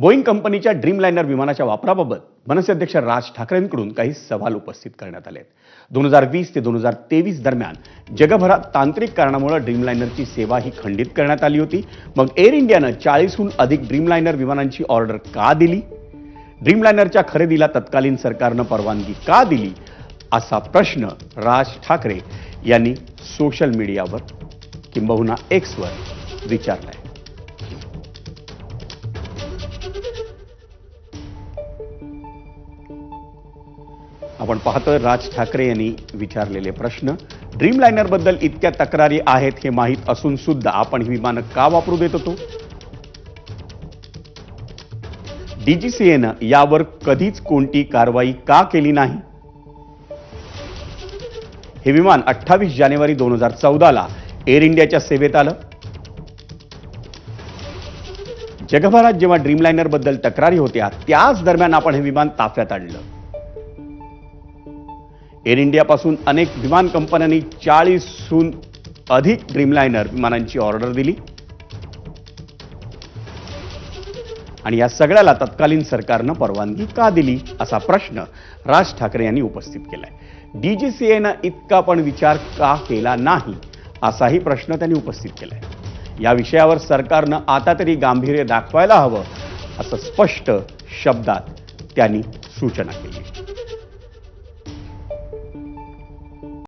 Boeing कंपनीच्या ड्रीमलायनर विमानाच्या वापराबाबत मनसे अध्यक्ष राज ठाकरेंकडून काही सवाल उपस्थित करण्यात आले आहेत दोन हजार वीस ते दोन हजार तेवीस दरम्यान जगभरात तांत्रिक कारणामुळे ड्रीमलायनरची सेवा ही खंडित करण्यात आली होती. मग एअर इंडियानं चाळीसहून अधिक ड्रीमलायनर विमानांची ऑर्डर का दिली? ड्रीमलायनरच्या खरेदीला तत्कालीन सरकारनं परवानगी का दिली? असा प्रश्न राज ठाकरे यांनी सोशल मीडियावर किंबहुना एक्सवर विचारलाय. आपण पाहतोय राज ठाकरे यांनी विचारलेले प्रश्न. ड्रीमलायनरबद्दल इतक्या तक्रारी आहेत हे माहीत असून सुद्धा आपण ही विमानं का वापरू देत होतो? डीजीसीएनं यावर कधीच कोणती कारवाई का केली नाही? हे विमान अठ्ठावीस जानेवारी दोन हजार चौदाला एअर इंडियाच्या सेवेत आलं. जगभरात जेव्हा ड्रीमलायनरबद्दल तक्रारी होत्या त्याच दरम्यान आपण हे विमान ताफ्यात आणलं. एअर इंडियापासून अनेक विमान कंपन्यांनी चाळीसहून अधिक ड्रीमलायनर विमानांची ऑर्डर दिली. आणि या सगळ्याला तत्कालीन सरकारनं परवानगी का दिली असा प्रश्न राज ठाकरे यांनी उपस्थित केलाय. डीजीसीएनं इतका पण विचार का केला नाही असाही प्रश्न त्यांनी उपस्थित केलाय. या विषयावर सरकारनं आता तरी गांभीर्य दाखवायला हवं असं स्पष्ट शब्दात त्यांनी सूचना केली.